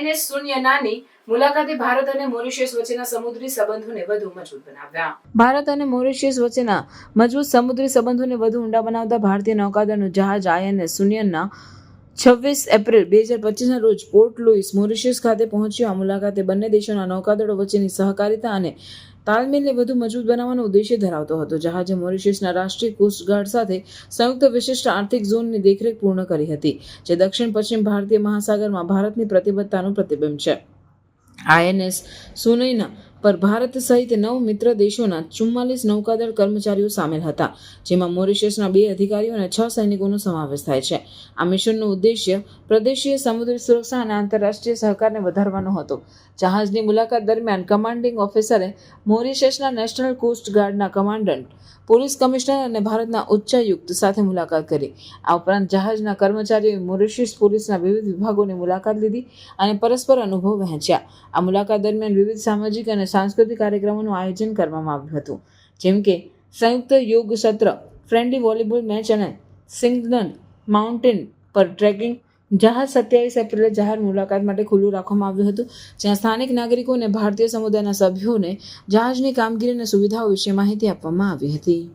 INS શૂન્યનાની મુલાકાતે ભારત અને મોરિશિયસ વચ્ચેના સમુદ્રી સંબંધોને વધુ મજબૂત બનાવ્યા. ભારત અને મોરિશિયસ વચ્ચેના મજબૂત સમુદ્રી સંબંધોને વધુ ઊંડા બનાવતા ભારતીય નૌકાદળનું જહાજ આઈએનએસ શૂન્યના છવ્વીસ એપ્રિલ બે હજાર પચીસના રોજ પોર્ટ લુઈસ મોરિશિયસ ખાતે પહોંચ્યો. આ મુલાકાતે બંને દેશોના નૌકાદળો વચ્ચેની સહકારિતા અને તાલમેલને વધુ મજબૂત બનાવવાનો ઉદ્દેશ્ય ધરાવતો હતો. જહાજે મોરિશિયસના રાષ્ટ્રીય કોસ્ટગાર્ડ સાથે સંયુક્ત વિશિષ્ટ આર્થિક ઝોનની દેખરેખ પૂર્ણ કરી હતી, જે દક્ષિણ પશ્ચિમ ભારતીય મહાસાગરમાં ભારતની પ્રતિબદ્ધતાનું પ્રતિબિંબ છે. આઈએનએસ સુનૈના પર ભારત સહિત નવ મિત્ર દેશોના ચુમ્માલીસ નૌકાદળ કર્મચારીઓ સામેલ હતા, જેમાં મોરિશિયસના બે અધિકારીઓ અને છ સૈનિકોનો સમાવેશ થાય છે. આ મિશનનો ઉદ્દેશ્ય પ્રદેશીય સમુદ્ર સુરક્ષા અને આંતરરાષ્ટ્રીય સહકારને વધારવાનો હતો. જહાજની મુલાકાત દરમિયાન કમાન્ડિંગ ઓફિસરે મોરિશિયસના નેશનલ કોસ્ટ ગાર્ડના કમાન્ડન્ટ, પોલીસ કમિશનર અને ભારતના ઉચ્ચાયુક્ત સાથે મુલાકાત કરી. આ ઉપરાંત જહાજના કર્મચારીઓએ મોરિશિયસ પોલીસના વિવિધ વિભાગોની મુલાકાત લીધી અને પરસ્પર અનુભવ વહેંચ્યા. આ મુલાકાત દરમિયાન વિવિધ સામાજિક અને સાંસ્કૃતિક કાર્યક્રમોનું આયોજન કરવામાં આવ્યું હતું. જેમ કે, સંયુક્ત યોગ સત્ર ફ્રેન્ડલી વોલીબોલ મેચ અને સિંગનન માઉન્ટેન પર ટ્રેકિંગ જહાજ સત્યાવીસ એપ્રિલે જાહેર મુલાકાત માટે ખુલ્લું રાખવામાં આવ્યું હતું, જ્યાં સ્થાનિક નાગરિકો અને ભારતીય સમુદાયના સભ્યોને જહાજની કામગીરી અને સુવિધાઓ વિશે માહિતી આપવામાં આવી હતી.